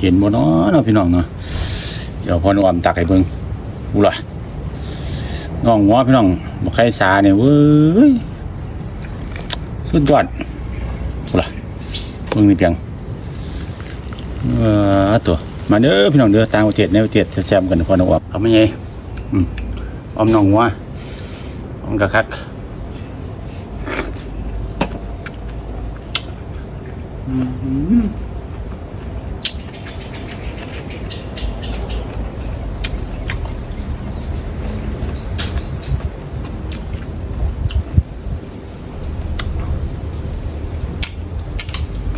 เห็นบ่เนาะเนาะพี่น้องเนาะเดี๋ยวพอน้อมตักให้เบิ่งอูล่ะน้องหัวพี่น้องบ่ใครสาเนี่ยเว้ยสุดยอดอูล่ะเบิ่งนี่เพียงเออตัวมาเด้อพี่น้องเด้อต่างประเทศในประเทศแซ่บๆกันพอน้องออมเอาไม่ไงอืมออมน้องหัวออมกะคักอืม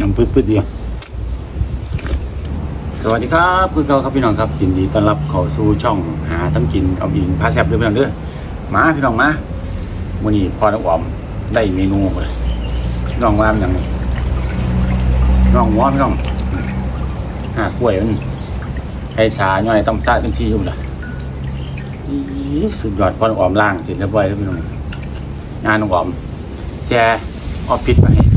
น้ำพืดๆเดียว สวัสดีครับคือเกาครับพี่น้องครับยินดีต้อนรับเข้าสู่ช่องหาทั้งกินเอาอิงพาแซบด้อพี่น้องเด้อมาพี่น้องมาวันนี้พอน้องออมได้เมนูเลยพี่น้องว่ามันอย่างนี้น้องหัวพี่น้องหากล้วยมันไอ้สาย่อยต้องซาต้องชี้อยู่ละอีสุดยอดพอน้องออมล่างเสร็จแล้วบ่อยแล้วพี่น้องงานน้องออมแชร์ออฟฟิศไป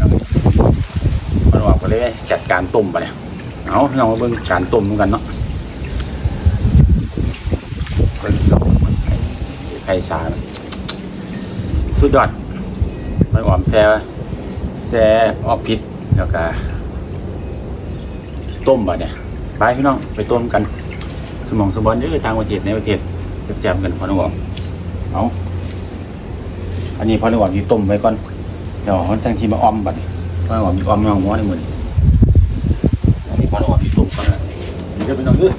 เลยจัดการต้มไปเนี่ยเอาพี่น้องมาเบิ่งการต้มกันเนาะไข่สารสุดยอดมันหอมแซ่แซ่ออฟฟิศแล้วก็ต้มไปเนี่ยไปพี่น้องไปต้มกัน สมองสมบัติเยอะทางประเทศในประเทศแซ่บๆกันพอน้องบอกเอาอันนี้พอน้องอกที่ต้มไว้ก่อนเดี๋ยวเขาตั้งที่มาอ้อมบัดนี้พอหอมอมน้องหัวในมือ นี่อันออมที่สุกกันนี่ก็เป็นน้องยืด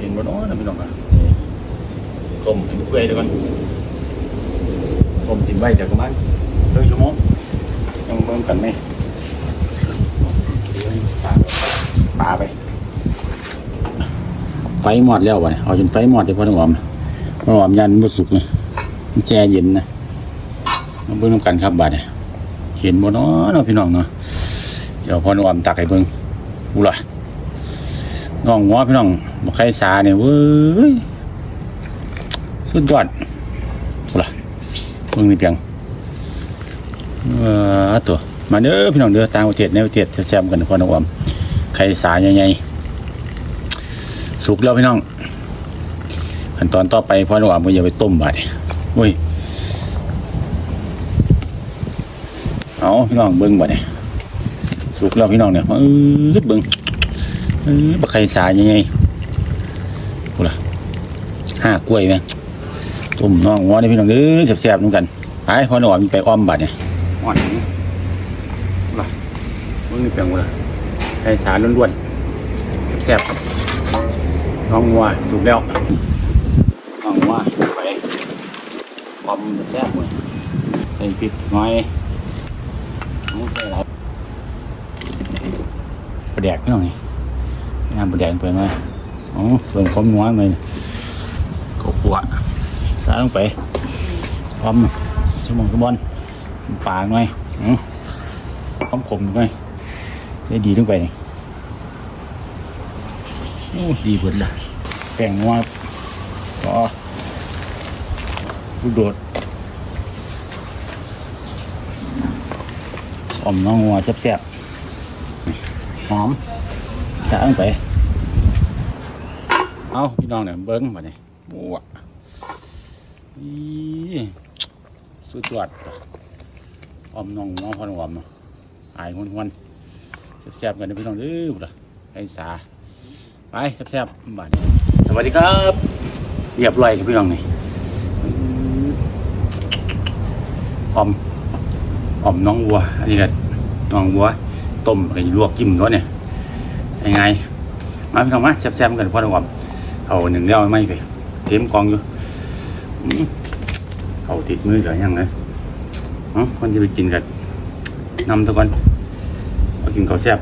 กินบนน้อยนะพี่น้องนะนี่ต้มให้มันเปื่อยเดี๋ยวก่อนต้มจิ้มไว้เดี๋ยวประมาณครึ่งชั่วโมงต้องเบิ่งกันไหมปลาไป ไฟหมอดแล้ววะเนี่ยเอาจนไฟหมอดเลยพอหอมพอหอมยันมันบ่สุกเลยแช่เย็นนะมาเบิ่งน้ำกันครับบาดเนี่ยเห็นบ่นาะเนาะพี่น้องเนาะ เดี๋ยวพอน้อมตักให้เบิ่งอูล่ะน้องหัวพี่น้องบ่ใครสาเนี่ยเว้ยสุดยอดอูล่ะเบิ่งนี่เพียงเออตัวมาเด้อพี่น้องเด้อต่างประเทศในประเทศแซ่กันพอน้อมใครสาใหญ่ๆสุกแล้วพี่น้องขั้นตอนต่อไปพอน้อมก็อย่าไปต้มบาดนี่โอ้ยเอาพี่น้องเบิ้งบ่เนี่ย สุกแล้วพี่น้องเนี่ยเออเบิ้งเออบักไข่สายังไงกูล่ะห้ากล้วยไหมต้มน้องหัวนี่พี่น้องเออแซ่บๆนุ่กันไปพอหน่อยมีไปอ้อมบัดเนี่ยอ่อนนี่กูล่ะเบิ้งนี่เปียงกูล่ะไข่สาล้วนๆแซ่บๆน้องงัวสุกแล้วน้องงัวไปอ้อมแซ่บเลยใส่พริกน้อย ประ แดกพี่น้องนี่งานประแดกเปิดมาอ๋อเปิดความนัวเลยเขาขวดสาลงไปพร้อมชั่วโมงชั่วโมงปากหน่อยอือพร้อมขมหน่อยได้ดีลงไปนี่โอ้ดีเบิดเลยแป้งนัวก็ลูกโดดอมน้องงัวแซ่บๆห อมสะลงไป เอาพี่น้องเนี่ยเบิ้งมาเนี่ยบัวอีสุดยอดออมน้องน้องพอนอมเนาะอายหวนๆแซ่บๆกันนะพี่น้องเด้อล่ะไอ้สาไปแซ่บๆบาดนี้สวัสดีครับเรียบร้อยครับพี่น้องนี่ออมออมน้องวัวอันนี้ก็น้องวัว ต้มอะไรลวกจิ้มเขาเนี่ยยังไงมาพี่น้องมาแซ่บๆกันพ่อหนุ่มเอาหนึ่งเดียวไม่ไปเต็มกองอยู่เอาติดมือเหลือยังไงอ๋อคนที่ไปกินกันนำทุกคนเอากินข้าวแซ่บ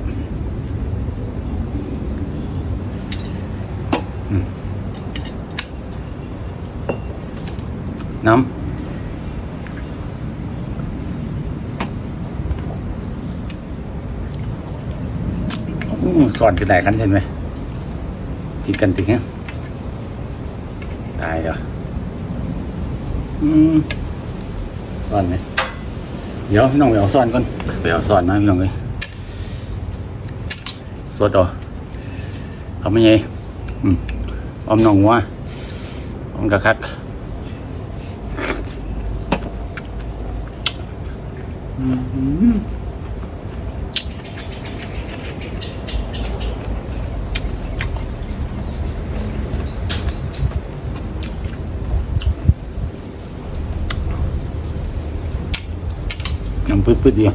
น้ำ อู้สอนกันได้กันใช่ไหมติดกันติดเนี่ยตายแล้วอืมซ่อนไหมเดี๋ยวพี่น้องไปเอาซ่อนก่อนไปเอาซ่อนมาพี่น้องเลยโซสดๆเอาเอาไม่ไงอืมออมหนองวัวออมกระคักอืม น้ำพืดๆเดียว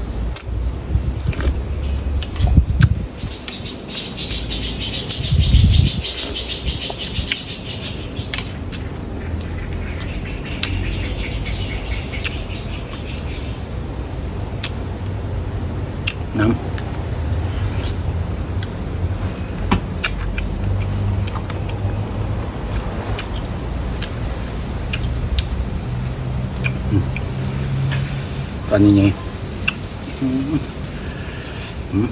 น้ำอืมตอนนี้ไง อืมอืม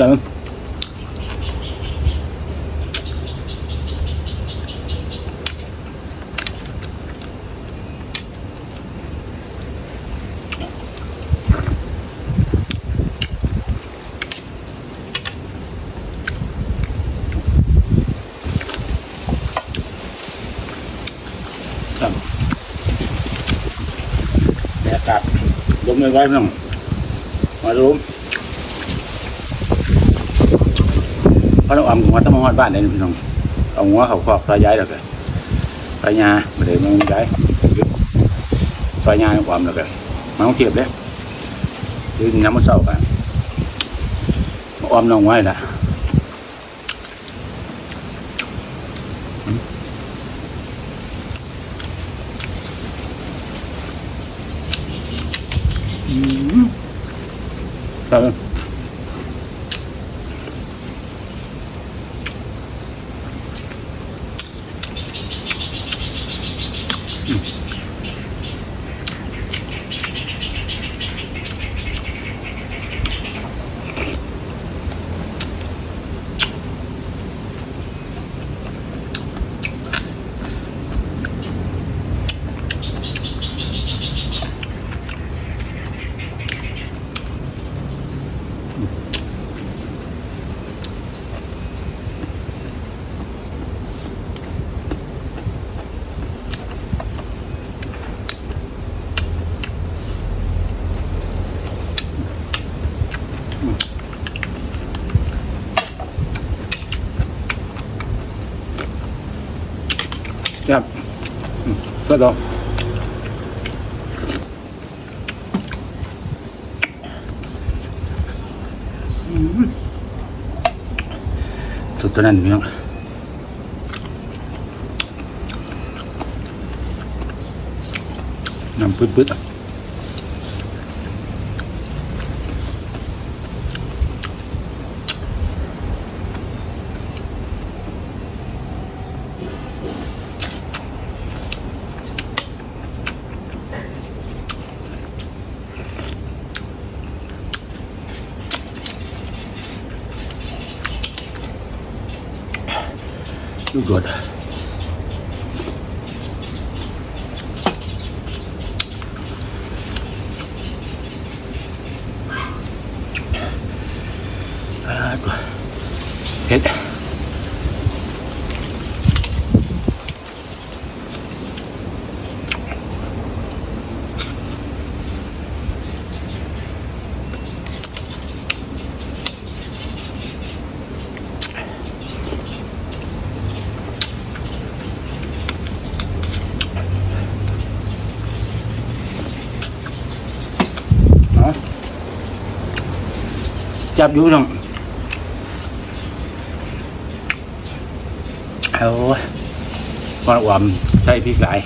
จังครับบรรยากาศลม ไม่ไหวพี่น้องมาดูพราะเราออมหัวต้องมาฮอดบ้านเลยพี่น้องเอาหัวเขาครอบตายย้ายแล้วกันซอยาไม่ได้มันย้ายตายยาออมแล้วกันมาเอาเทียบเลยยืนน้ำมันเศร้ากันออมน้องไว้ละ ครั ครับอืมก็ต่ออืมสุดตัวนั้นพี่น้องน้ำปื๊ดๆ อะลูกโดดอ่าก็เผ็ดเนาะ จับอยู่น้องเอาพอวานใช่พริกหลาย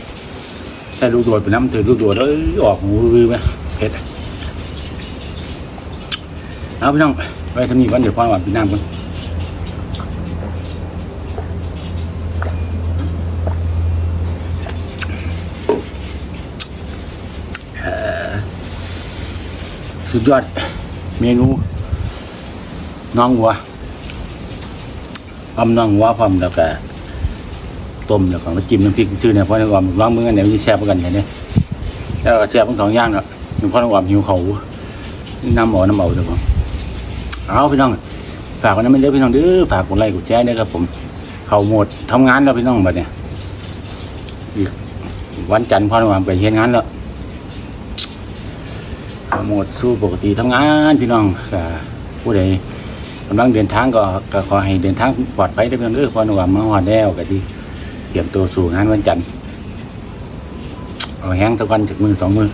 ใช่ลูกโดดเป็นน้ำถือลูกโดดเอ้ยออกหูรื้อไหมเผ็ดเอาพี่น้องไปทำนี้ก่อนเดี๋ยวพ่อหวานพี่น้ำก่อนสุดยอดเมนู น้องวัวพร้อมน้องวัวพร้อมแล้วก็ต้มแล้วก็มาจิ้มน้ำพริกซื้อเนี่ยเพ่อน้องออมลองมือกันเนี่ยมันแซ่บกว่ากันเห็นไหมแล้วแซ่บทั้งสองอย่างเนาะหลวงพ่อน้องออมหิวเขาน้ำหมอน้ำเอาเดี๋ยวผมเอาพี่น้องฝากไว้นไม่เลือพี่น้องเด้อฝากกดไลค์กดแชร์ด้วยครับผม เขาหมดทำงานแล้วพี่น้องบัดเนี่ยอีกวันจันทร์พ่อน้องออมไปเฮ็ดงานแล้วหมดสู้ปกติทำงานพี่น้องก็ผู้ใด กำลังเดินทางก็ก็ขอให้เดินทางปลอดภัยได้เพียงเออพอหนุ่มมาหอดแล้วก็ดีเตรียมตัวสู่งานวันจันทร์เอาแห้งตะวันจากมือสองมือ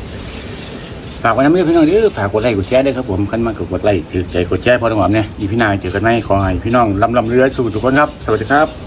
ฝากไว้นะเพื่อนพี่น้องเด้อฝากกดไลค์กดแชร์ด้วยครับผมขั้นมากกดไลค์ถือใจกดแชร์พอหนุ่มเนี่ยอีพี่นายเจอกันไหมขอให้พี่น้องลำลำเรือสู่ทุกคนครับ สวัสดีครับ